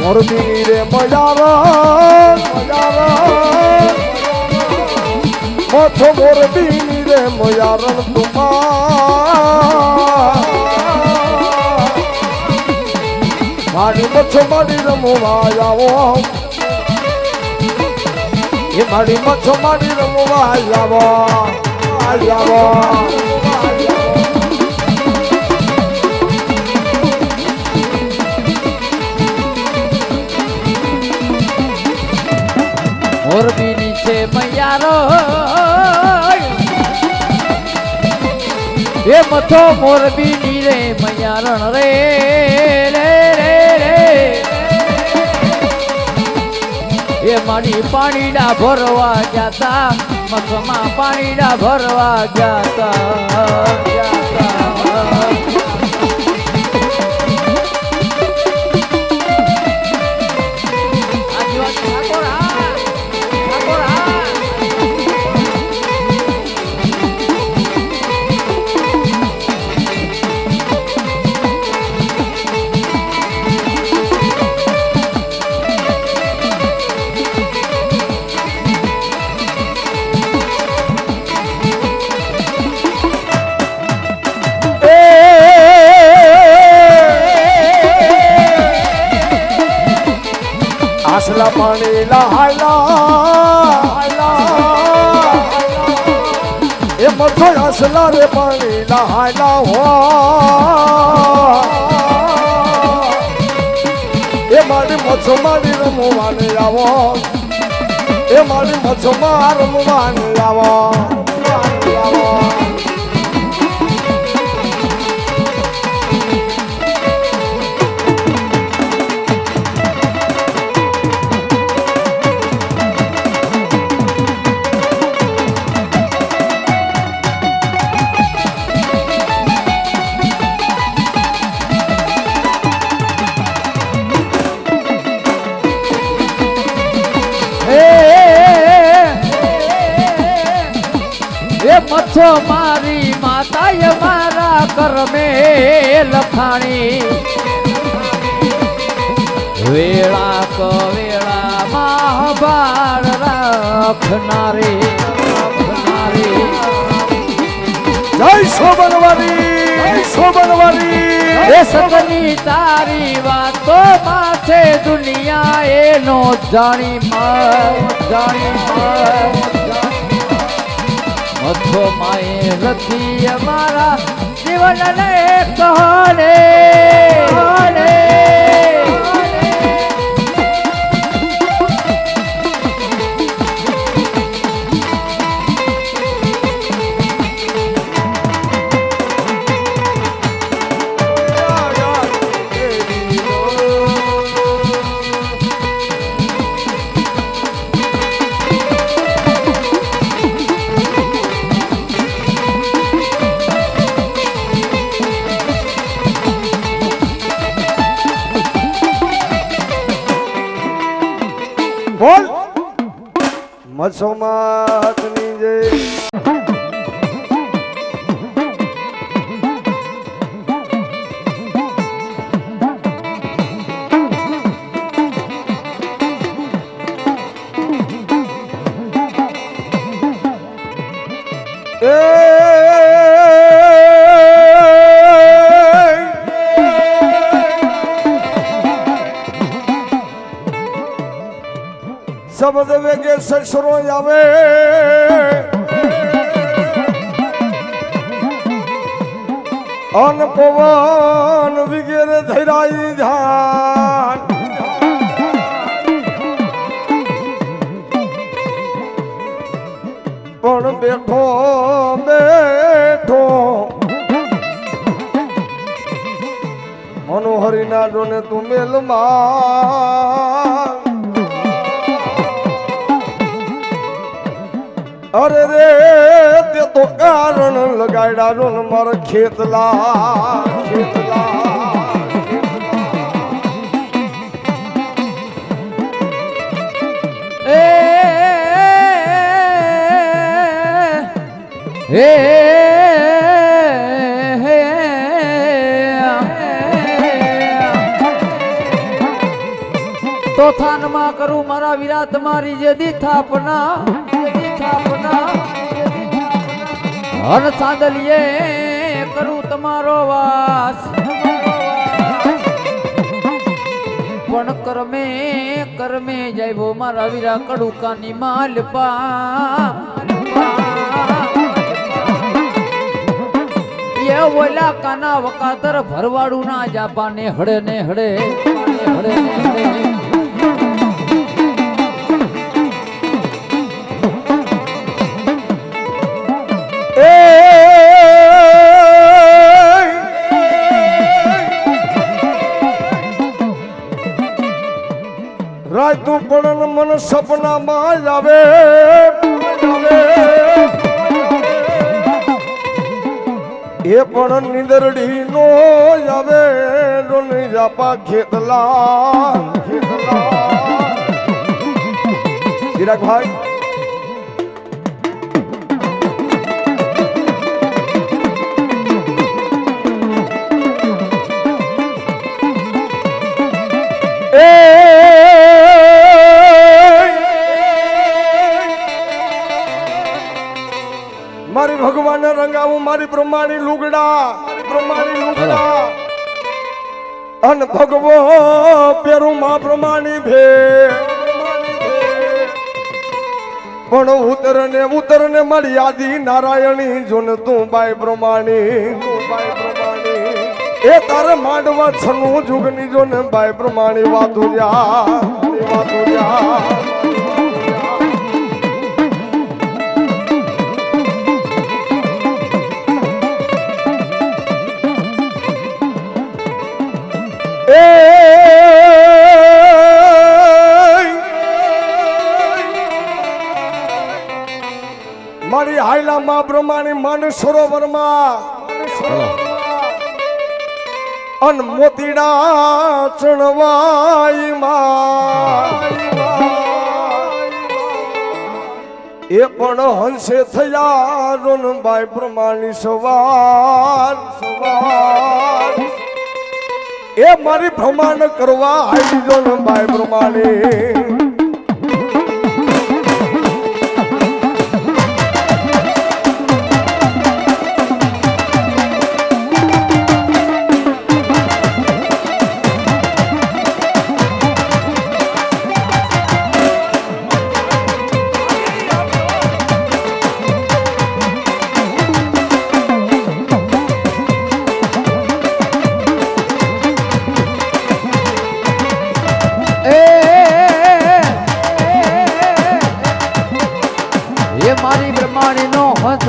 મોરબીની રે મજારા મજારા મથો મોરબીની રે મજારણ તુમા મારી મચ્છો મારી રમવા આવો. એ મારી એ મોરબી ની રે મૈયારણ રે રે રે રે. એ મારી પાણીડા ભરવા જાતા, મથમાં પાણીડા ભરવા જાતા જાતા. એ મથો આસલા રે પાણી લહાયલા હો એ મારી મચ્છો મારી રમવાને આવો. એ મારી મચ્છો માર રમવાને આવો આવો. મથો મારી માતાએ મારા કરમે લખાણી વેળા કવેળા મહાભાર રાખનારી રાખનારી. જય શોભનવારી શોભનવારી એ સગની તારી વાતો માથે દુનિયા એનો જાણી મર જાણી મર. મથો માએ રથી અમારા જીવનને કહને કહને બોલ મસોમાતની શબ્દ વેગે સસરો આવે. અન પવન વિગેરે ધૈરાઈ ધ્યાન. પણ બેઠો બેઠો. મનોહરી ડોને તું મેલમાં. અરે રે તે તો કારણ લગાડ્યા ને મારા ખેતલા ખેતલા એ હે ચોથાનમાં કરું મારા વીરા તમારી જે દીથાપના થાપના જે દી સાંદલીએ કરું તમારો વાસ. પણ કરમે કરમે જાયવો મારા વીરા કડુકાની માલપા એ ઓલા કાના વકાતર ભરવાડું ના જાપાને હડે ને હડે હડે હડે તું પણ મન સપનામાં આવે. એ પણ નીંદરડી નો આવે ડોની જાપા ખેતલા ખેતલા ચિરાગભાઈ પ્રમાણી લુગડા મારી પ્રમાણી લુગડા અન ભગવો પેરું માં પ્રમાણી ભે. પણ ઉતર ને ઉતર ને યાદી નારાયણી જોન તું બાય પ્રમાણી એ તાર માંડવા છનું જુગની જોન બાય પ્રમાણી વાતું જા પ્રમાણે માન સરોવરમાં અન મોતીડા ચણવાઈમાં. એ પણ હંસે થયા રોનબાઈ પ્રમાણે સવાર સવાર. એ મારી ભ્રમણ કરવા આવી જોનબાઈ પ્રમાણે.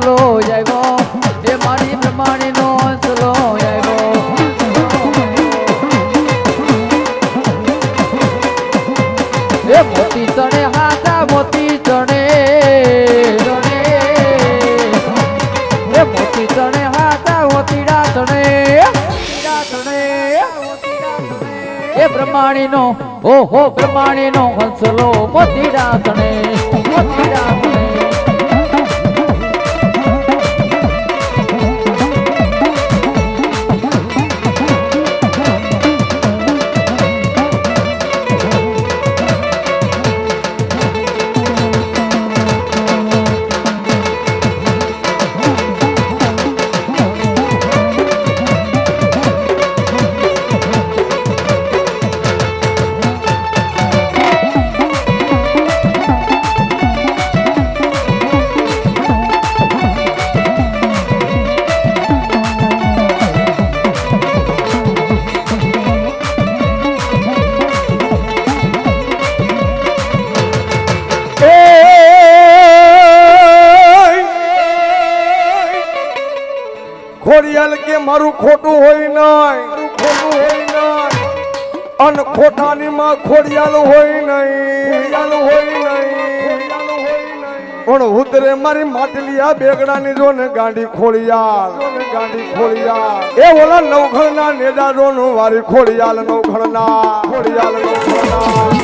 નો હંસલો આવ્યો. એ મારી બ્રહ્માણી નો હંસલો આવ્યો. એ મોતી ચણે મોતી ચણે માં ખોડિયાલું હોય નહીં. હોય નહીં. પણ ઉતરે મારી માટલિયા બેગડાની જો ને ગાંડી ખોડિયાલ ગાંડી ખોડિયાલ એ ઓલા નવઘણ ના નેડા જો નું વારી ખોડિયાલ નવઘણ ના ખોડિયાલ નવઘણ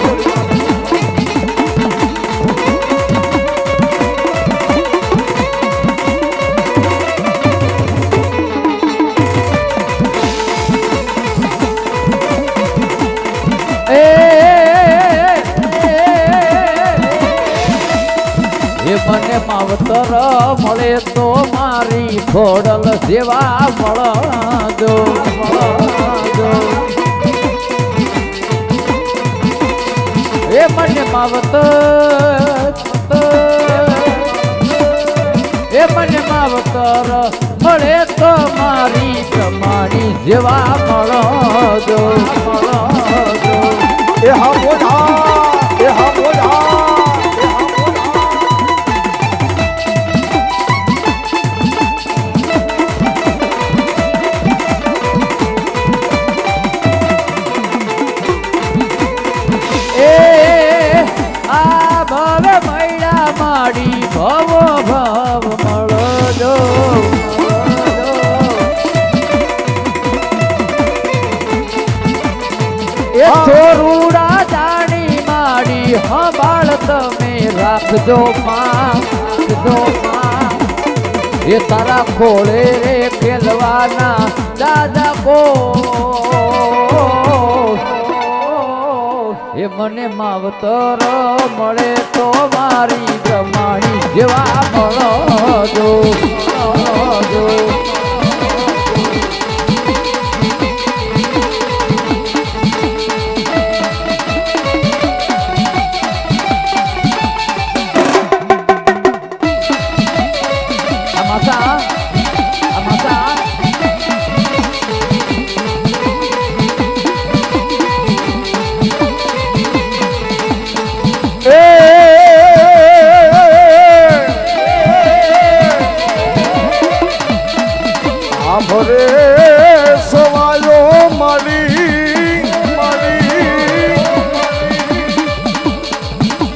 માવતર મળે તો મારી ખોડલ જેવા મળજો એ મને માવતર એ મને માવતર મળે તો મારી કમાણી જેવા મળજો મળજો એ હા રાખજો માં માં એ તારા ખોળે રે ખેલવાના દાદા કો એ મને માવતર મળે તો મારી જમાણી જેવા મળો જો Amasa,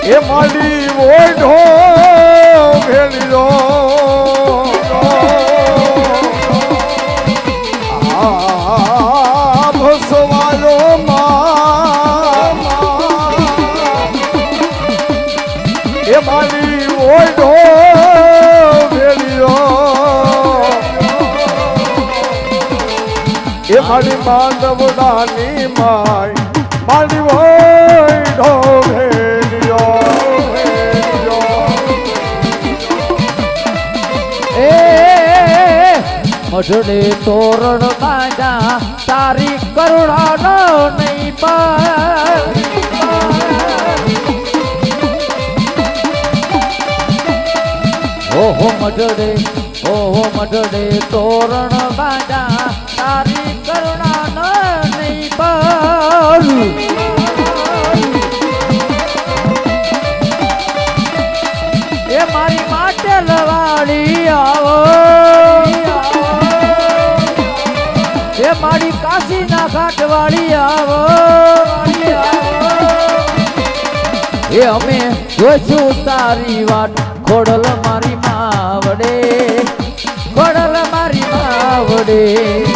એ માડી ઓઢો ભેળી રો મા એ મારી ઓઢો મારી માંડવડાની માય મઢડે તોરણ બાંધા તારી કરુણાનો નહીં પર ઓહો મઢડે ઓહો મઢડે તોરણ બાંધા તારી કરુણાનો નહીં પર મારી માટે લવાડી આવો. અમે જોઈશું તારી વાટ ખોડલ મારી માવડે. ખોડલ મારી માવડે.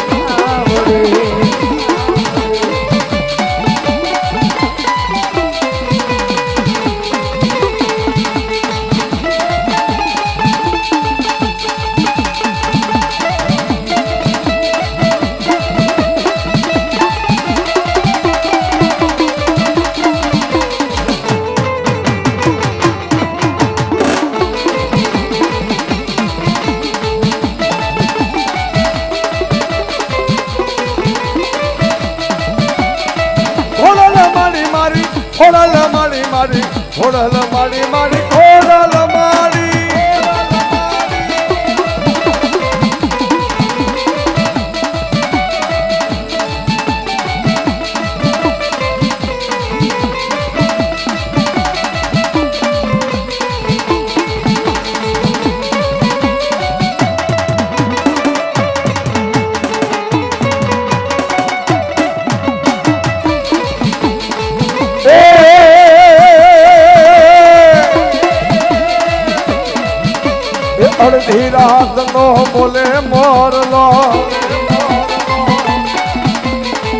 નો બોલે મોરલો.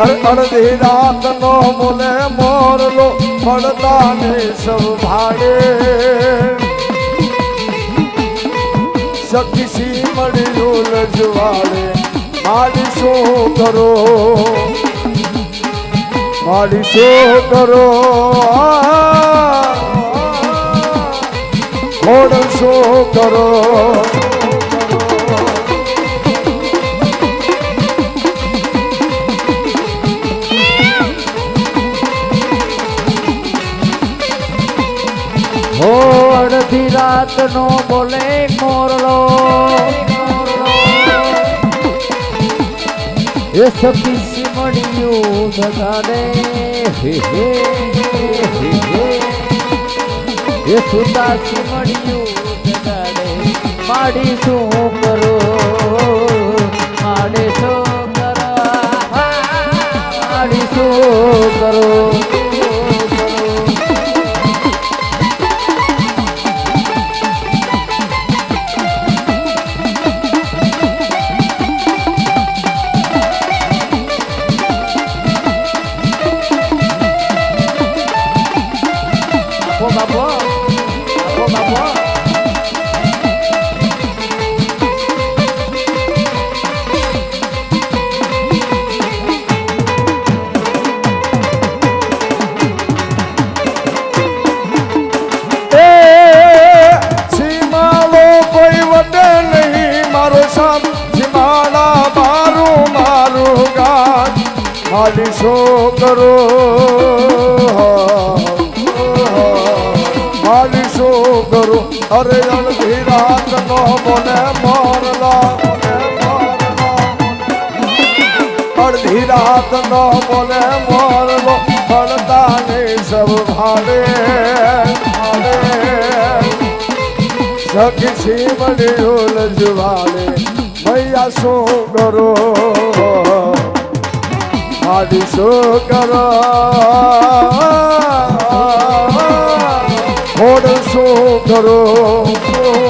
અડધી રાત નો બોલે મોરલો. પડતા ને સૌ ભાગે સખી મળી રોલ જવાડે. મારી શું કરો મારી શું કરો ખોડ શું કરો અડધી રાત નો બોલે મોરલો. એ સખી સિમડિયું દગાડે હે હે હે હે એ સુતા સિમડિયું દગાડે માડી શું કરો માડે શું કરો માડી શું કરો સીમાલો કોઈ વટે નહીં મારો મારું મારું ગાત ખાલી શું કરો. અરે અડધી રાત નો મને મોરલા અડધી રાત નો બોલે મોરલો પડતા સબ ભાડે ભાડે સખી શિવડી ઉલજવાડે ભૈયા શું કરો આદિ શું કરો ખોડ ધરો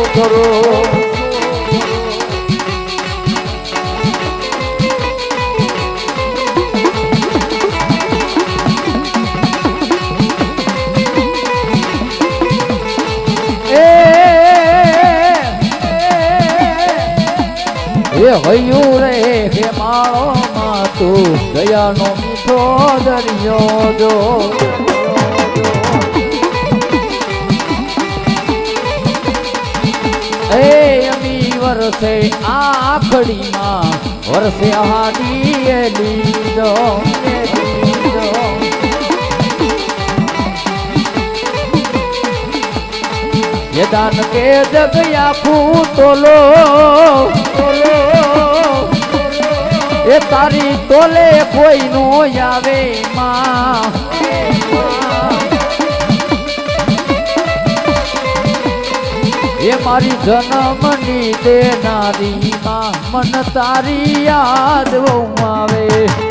ધરો એ હૈયું રે હે માળો માં તું દયાનો મીઠો દરિયો જો એ અમી વરસે આખડીમાં, વરસે હાડી એ લીધો દાન કે જગ્યા ફૂટોલો એ તારી તોલે કોઈ નો આવે માં. એ મારી જન્મની દેનારી માં મન તારી યાદ આવે